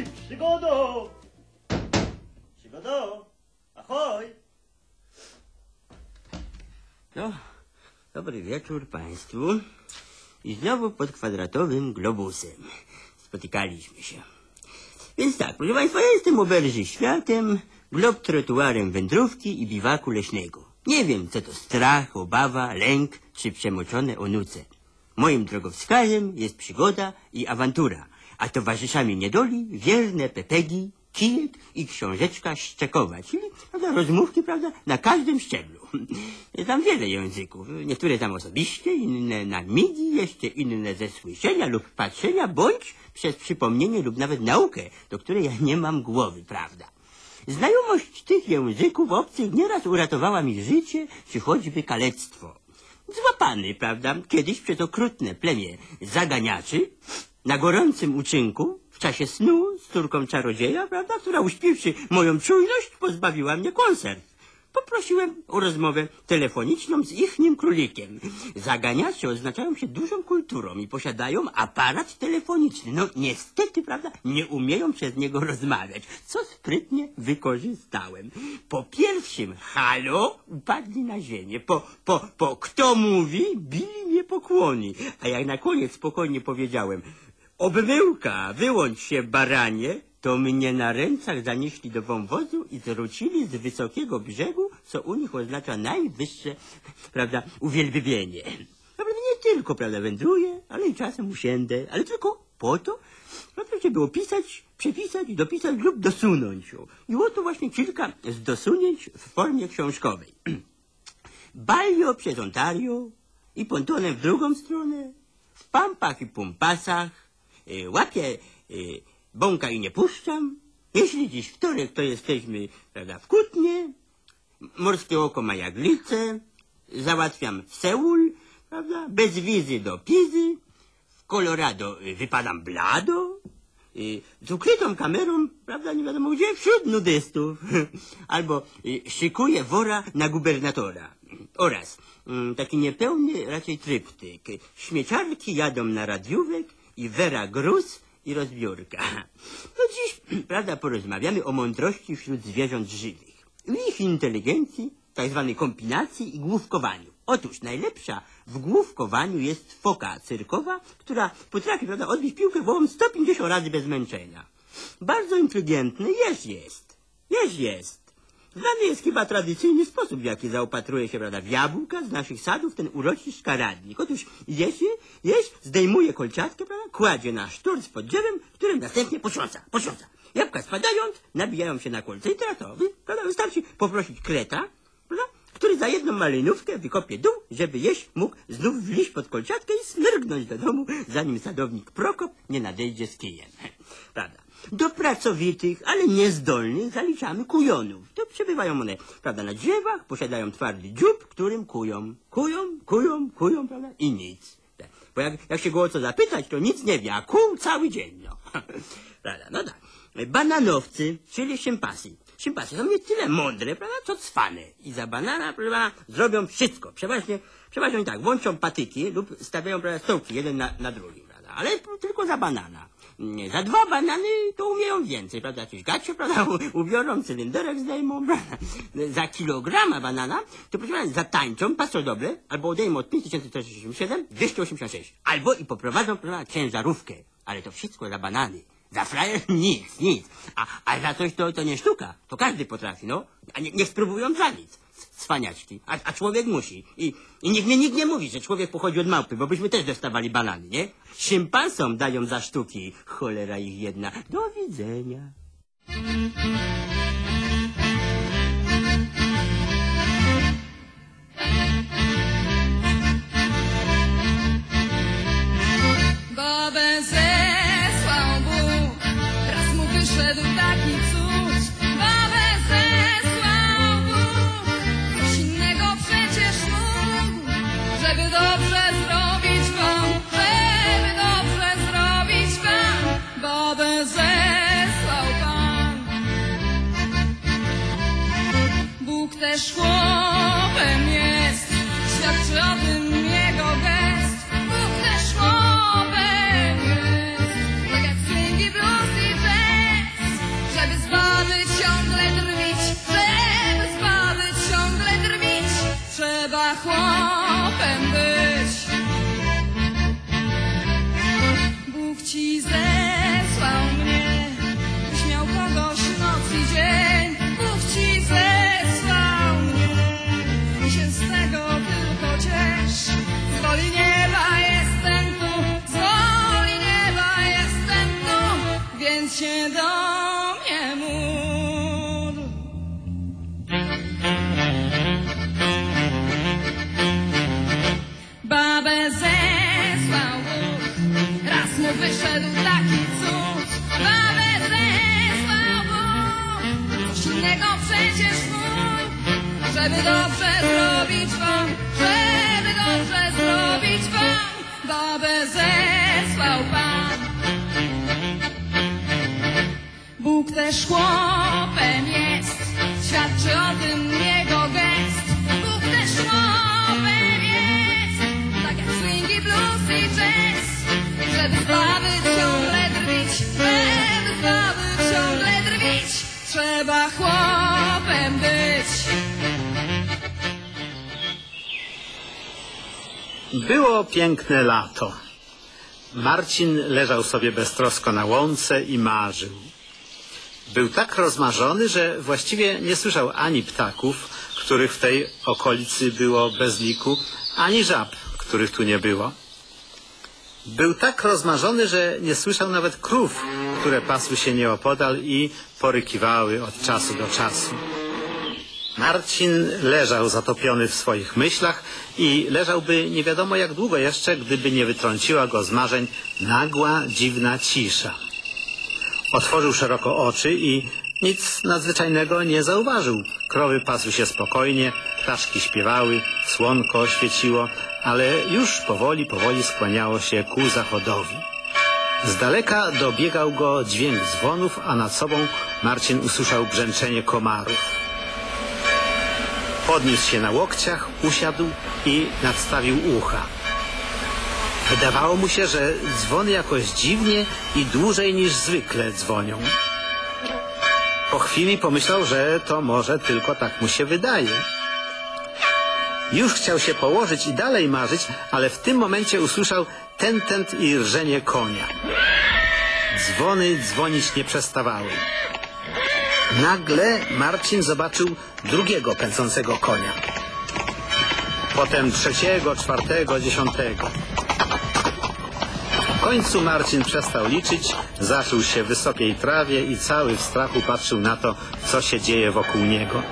Ahoj, przygodo! Przygodo! Ahoj! No, dobry wieczór Państwu. I znowu pod kwadratowym globusem spotykaliśmy się. Więc tak, proszę Państwa, ja jestem oberży światem, glob trotuarem wędrówki i biwaku leśnego. Nie wiem, co to strach, obawa, lęk czy przemoczone onuce. Moim drogowskazem jest przygoda i awantura, a towarzyszami niedoli wierne pepegi, kijek i książeczka szczekowa, czyli prawda, rozmówki prawda, na każdym szczeblu. Tam wiele języków, niektóre tam osobiście, inne na midi, jeszcze inne ze słyszenia lub patrzenia, bądź przez przypomnienie lub nawet naukę, do której ja nie mam głowy, prawda. Znajomość tych języków obcych nieraz uratowała mi życie, czy choćby kalectwo. Złapany, prawda, kiedyś przez okrutne plemię zaganiaczy na gorącym uczynku w czasie snu z córką czarodzieja, prawda, która uśpiwszy moją czujność pozbawiła mnie konserw. Poprosiłem o rozmowę telefoniczną z ichnim królikiem. Zaganiacze oznaczają się dużą kulturą i posiadają aparat telefoniczny. No niestety, prawda, nie umieją przez niego rozmawiać, co sprytnie wykorzystałem. Po pierwszym halo upadli na ziemię. Po, po, po kto mówi, bili mnie pokłoni. A jak na koniec spokojnie powiedziałem, obmyłka, wyłącz się baranie, to mnie na rękach zanieśli do wąwozu i zwrócili z wysokiego brzegu, co u nich oznacza najwyższe, prawda, uwielbienie. Prawda, nie tylko, prawda, wędruję, ale i czasem usiędę, ale tylko po to, prawda, żeby opisać, przepisać, dopisać lub dosunąć. I oto właśnie kilka z dosunięć w formie książkowej. Balio przez Ontario i pontonem w drugą stronę, w pampach i pumpasach, łapię y, bąka i nie puszczam. Jeśli dziś wtorek, to jesteśmy, prawda, w Kutnie, Morskie Oko ma Jaglicę, załatwiam Seul, prawda, bez wizy do Pizy, w Colorado y, wypadam blado, z ukrytą kamerą, prawda, nie wiadomo gdzie, wśród nudystów, albo szykuję wora na gubernatora. Oraz mm, taki niepełny raczej tryptyk. Śmieciarki jadą na radiówek i Vera Gruz i rozbiórka. No dziś, prawda, porozmawiamy o mądrości wśród zwierząt żywych. Ich inteligencji, tak zwanej kombinacji i główkowaniu. Otóż najlepsza w główkowaniu jest foka cyrkowa, która potrafi, prawda, odbić piłkę głową 150 razy bez męczenia. Bardzo inteligentny jeż jest. Jest. Znany jest chyba tradycyjny sposób, w jaki zaopatruje się, prawda, w jabłka z naszych sadów ten uroczy szkaradnik. Otóż jesie, jeś zdejmuje kolczatkę, prawda, kładzie na szturc pod drzewem, którym następnie potrząsa, potrząsa. Jabłka spadając, nabijają się na kolce i teraz to, prawda, wystarczy poprosić kreta, który za jedną malinówkę wykopie dół, żeby jeść mógł znów wliść pod kolczatkę i smyrgnąć do domu, zanim sadownik Prokop nie nadejdzie z kijem. Prawda. Do pracowitych, ale niezdolnych zaliczamy kujonów. To przebywają one, prawda, na drzewach, posiadają twardy dziób, którym kują. Kują, kują, kują, prawda, i nic. Bo jak, jak się go o co zapytać, to nic nie wie, a kuł cały dzień, no. prawda, no tak. Bananowcy, czyli szympasy. Szympasy są nie tyle mądre, prawda, co cwane. I za banana, pana, zrobią wszystko. Przeważnie, przeważnie tak, włączą patyki lub stawiają, prawda, stołki jeden na, na drugim, prawda, ale tylko za banana. Nie, za dwa banany to umieją więcej, prawda, jakieś gacie, prawda, u- ubiorą, cylinderek zdejmą, prawda. Za kilograma banana, to proszę pana, zatańczą pasodoble, albo odejmą od 5487, 286, albo i poprowadzą, prawda, ciężarówkę. Ale to wszystko za banany. Za frajer nic, nic. A, a za coś to, to nie sztuka. To każdy potrafi, no. A nie, nie spróbują za nic. Cwaniaczki. A, a człowiek musi. I, I nikt, nie, nikt nie mówi, że człowiek pochodzi od małpy, bo byśmy też dostawali banany, nie? Szympansom dają za sztuki. Cholera ich jedna. Do widzenia. nothing wyszedł taki cud. Babę zesłał Bóg, coś innego przecież mój, żeby dobrze zrobić wam, żeby dobrze zrobić wam. Babę zesłał Pan. Bóg też chłopem trzeba chłopem być. Było piękne lato. Marcin leżał sobie beztrosko na łące i marzył. Był tak rozmarzony, że właściwie nie słyszał ani ptaków, których w tej okolicy było bez liku, ani żab, których tu nie było. Był tak rozmarzony, że nie słyszał nawet krów, które pasły się nieopodal i porykiwały od czasu do czasu. Marcin leżał zatopiony w swoich myślach i leżałby nie wiadomo jak długo jeszcze, gdyby nie wytrąciła go z marzeń nagła, dziwna cisza. Otworzył szeroko oczy i nic nadzwyczajnego nie zauważył. Krowy pasły się spokojnie, ptaszki śpiewały, słonko świeciło, ale już powoli, powoli skłaniało się ku zachodowi. Z daleka dobiegał go dźwięk dzwonów, a nad sobą Marcin usłyszał brzęczenie komarów. Podniósł się na łokciach, usiadł i nadstawił ucha. Wydawało mu się, że dzwony jakoś dziwnie i dłużej niż zwykle dzwonią. Po chwili pomyślał, że to może tylko tak mu się wydaje. Już chciał się położyć i dalej marzyć, ale w tym momencie usłyszał tentent i rżenie konia. Dzwony dzwonić nie przestawały. Nagle Marcin zobaczył drugiego pędzącego konia. Potem trzeciego, czwartego, dziesiątego. W końcu Marcin przestał liczyć, zaszył się w wysokiej trawie i cały w strachu patrzył na to, co się dzieje wokół niego.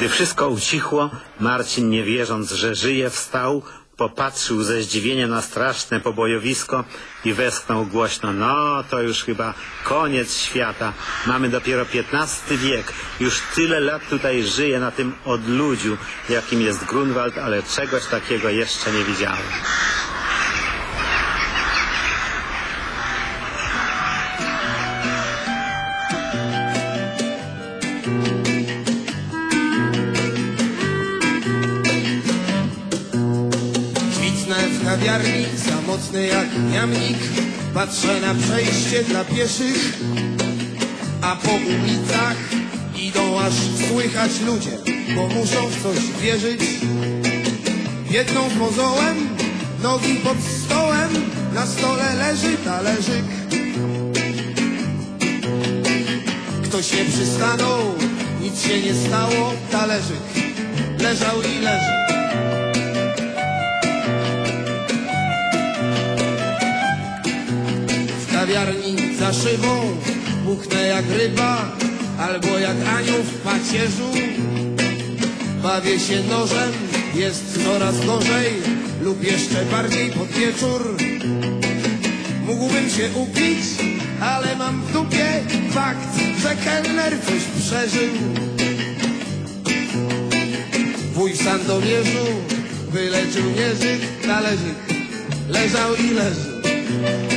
Gdy wszystko ucichło, Marcin, nie wierząc, że żyje, wstał, popatrzył ze zdziwieniem na straszne pobojowisko i westchnął głośno. No, to już chyba koniec świata. Mamy dopiero XV wiek. Już tyle lat tutaj żyję na tym odludziu, jakim jest Grunwald, ale czegoś takiego jeszcze nie widziałem. Kawiarni, samotny jak jamnik. Patrzę na przejście dla pieszych A po ulicach idą aż słychać ludzie Bo muszą w coś wierzyć. Jedną mozołem, nogi pod stołem Na stole leży talerzyk. Ktoś nie przystanął, nic się nie stało Talerzyk. Leżał i leży kawiarni za szybą. Puchnę jak ryba Albo jak anioł w pacierzu. Bawię się nożem Jest coraz gorzej Lub jeszcze bardziej pod wieczór. Mógłbym się upić Ale mam w dupie fakt Że kelner coś przeżył. Wuj w Sandomierzu Wyleczył Jerzyk Talerzyk Leżał i leży